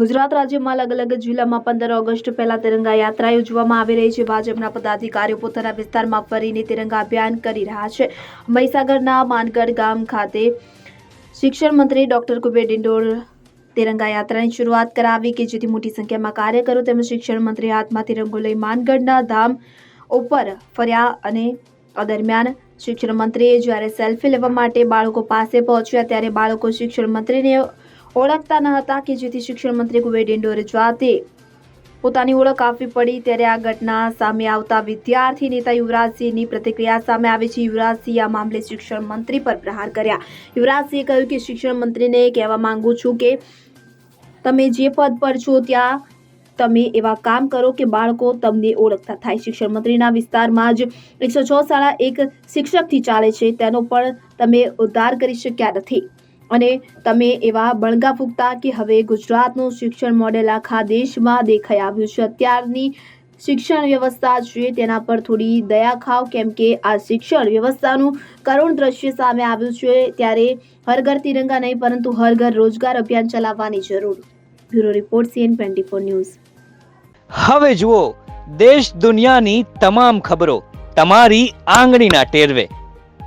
ગુજરાત રાજ્યમાં અલગ અલગ જિલ્લામાં પંદર ઓગસ્ટ પહેલા તિરંગા યાત્રા યોજવામાં આવી રહી છે. ભાજપના પદાધિકારીઓ પોતાના વિસ્તારમાં ફરીને તિરંગા અભિયાન કરી રહ્યા છે. મહીસાગરના માનગઢ ગામ ખાતે શિક્ષણ મંત્રી ડોક્ટર કુબેર ડિંડોર તિરંગા યાત્રાની શરૂઆત કરાવી કે જેથી મોટી સંખ્યામાં કાર્યકરો તેમજ શિક્ષણ મંત્રી હાથમાં તિરંગો લઈ માનગઢના ધામ ઉપર ફર્યા અને દરમિયાન શિક્ષણ મંત્રીએ જ્યારે સેલ્ફી લેવા માટે બાળકો પાસે પહોંચ્યા ત્યારે બાળકો શિક્ષણ મંત્રીને ઓળખતા ન હતા કે જેથી શિક્ષણ મંત્રી કુબેર ડિંડોરે જાતે પોતાની ઓળખ આપવી પડી. ત્યારે આ ઘટના સામે આવતા વિદ્યાર્થી નેતા યુવરાજસિંહની પ્રતિક્રિયા સામે આવી છે. યુવરાજસિંહ આ મામલે શિક્ષણ મંત્રી પર પ્રહાર કર્યા. યુવરાજસિંહે કહ્યું કે શિક્ષણ મંત્રીને કહેવા માંગુ છું કે તમે જે પદ પર છો ત્યાં તમે એવા કામ કરો કે બાળકો તમને ઓળખતા થાય. શિક્ષણ મંત્રીના વિસ્તારમાં જ એકસો છ શાળા એક શિક્ષકથી ચાલે છે. તેનો પણ તમે ઉદ્ધાર કરી શક્યા નથી. અને તમે એવા બળગા ફૂંકતા કે હવે ગુજરાતનું શિક્ષણ મોડેલ આખા દેશમાં દેખાઈ આવ્યું છે. અત્યારની શિક્ષણ વ્યવસ્થા છે, તેના પર થોડી દયા ખાવ, કેમ કે આ શિક્ષણ વ્યવસ્થાનું કરુણ દ્રશ્ય સામે આવ્યું છે. ત્યારે હર ઘર તિરંગા નહીં, પરંતુ હર ઘર રોજગાર અભિયાન ચલાવવાની જરૂર. Bureau report, CN twenty four news. હવે જુઓ, દેશ દુનિયાની તમામ ખબરો, તમારી આંગળીના ટેરવે.